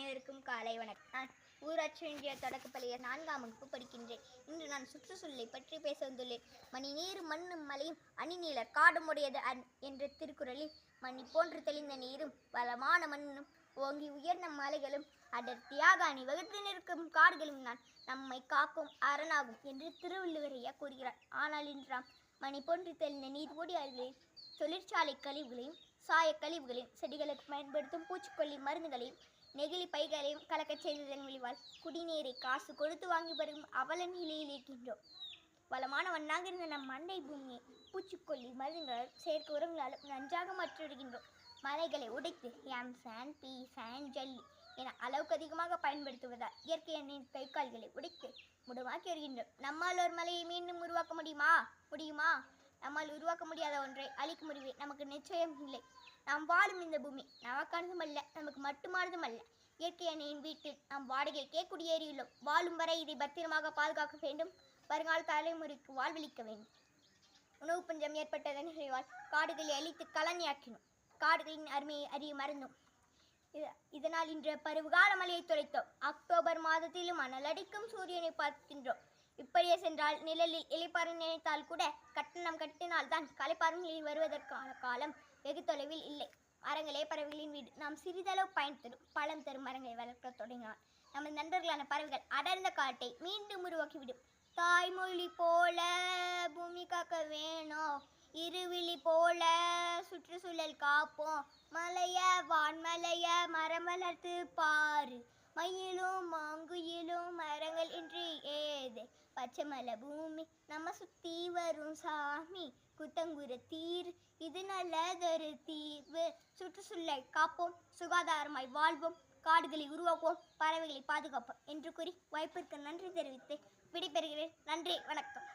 அனைவருக்கும் காலை வணக்கம். நான் ஊராட்சி ஒன்றிய தொடக்கப்பள்ளிய நான்காம் வகுப்பு படிக்கின்றேன். இன்று நான் சுற்றுச்சூழலை பற்றி பேச வந்துள்ளேன். மணி நீர் மண்ணும் மலையும் அணிநீலர் காடும் உடையது அன் என்ற திருக்குறளில் மணி போன்று தெளிந்த நீரும் வளமான மண்ணும் ஓங்கி உயர்ந்த மலைகளும் அடர்த்தியாக அணிவகுத்து நிற்கும் காடுகளும் தான் நம்மை காக்கும் அரணாகும் என்று திருவள்ளுவரையா கூறுகிறார். ஆனால் இன்றாம் மணி போன்று தெளிந்த நீர் ஓடி ஓடியாறுகளில் தொழிற்சாலை கழிவுகளையும் சாயக்கழிவுகளையும் செடிகளுக்கு பயன்படுத்தும் பூச்சிக்கொல்லி மருந்துகளையும் நெகிழி பைகளையும் கலக்கச் செய்ததன் விளைவால் குடிநீரை காசு கொடுத்து வாங்கி வரும் அவல நிலையில் இருக்கின்றோம். வளமான மண்ணாக இருந்த நம் மண்டை பூமியை பூச்சிக்கொல்லி மருந்துகளால் செயற்கை உரங்களாலும் நன்றாக மாற்றிவிடுகின்றோம். மலைகளை உடைத்து எம் சாண்ட் பி சாண்ட் ஜல்லி என அளவுக்கு அதிகமாக பயன்படுத்துவதால் இயற்கை எண்ணெயின் கை கால்களை உடைத்து முடமாக்கி வருகின்றோம். நம்மால் ஒரு மலையை மீண்டும் உருவாக்க முடியுமா? முடியுமா? நம்மால் உருவாக்க முடியாத ஒன்றை அழிக்க முடிவே நமக்கு நிச்சயம் இல்லை. நாம் வாழும் இந்த பூமி நமக்கானதும் அல்ல நமக்கு மட்டுமானதும் அல்ல. இயற்கை அன்னையின் வீட்டில் நாம் வாடகைக்கே குடியேறியுள்ளோம் வாழும் வரை இதை பத்திரமாக பாதுகாக்க வேண்டும். வருங்கால தலைமுறைக்கு வாழ்வளிக்க வேண்டும். உணவு பஞ்சம் ஏற்பட்டதன் விளைவால் காடுகளை அழித்து கலனியாக்கினோம். காடுகளின் அருமையை அறிய மறந்தோம். இதனால் இன்று பருவகால மழையை துடைத்தோம். அக்டோபர் மாதத்திலும் அனலடிக்கும் சூரியனை பார்க்கின்றோம். இப்படியே சென்றால் நிழலில் இலைப்பாறை நினைத்தால் கூட கட்டணம் கட்டினால் தான் கலைப்பாறைகளில் வருவதற்கான காலம் வெகு தொலைவில் இல்லை. மரங்களே பறவைகளின் வீடு. நாம் சிறிதளவு பயன் தரும் பழம் தரும் மரங்களை வளர்க்க தொடங்கினால் நமது நண்பர்களான பறவைகள் அடர்ந்த காட்டை மீண்டும் உருவாக்கிவிடும். தாய்மொழி போல பூமி காக்க வேணும். இருவிழி போல சுற்றுச்சூழல் காப்போம். மலைய வான்மலைய மரம் வளர்த்து பாரு. மயிலும் மாங்க ஏது பச்சை மலை பூமி நம்ம சுத்தி வரும் சாமி குத்தங்குற தீர் இது நல்லதொரு தீர்வு சுற்றுச்சூழலை காப்போம் சுகாதாரமாய் வாழ்வோம் காடுகளை உருவாக்குவோம் பறவைகளை பாதுகாப்போம் என்று கூறி வாய்ப்பிற்கு நன்றி தெரிவித்து விடைபெறுகிறேன். நன்றி வணக்கம்.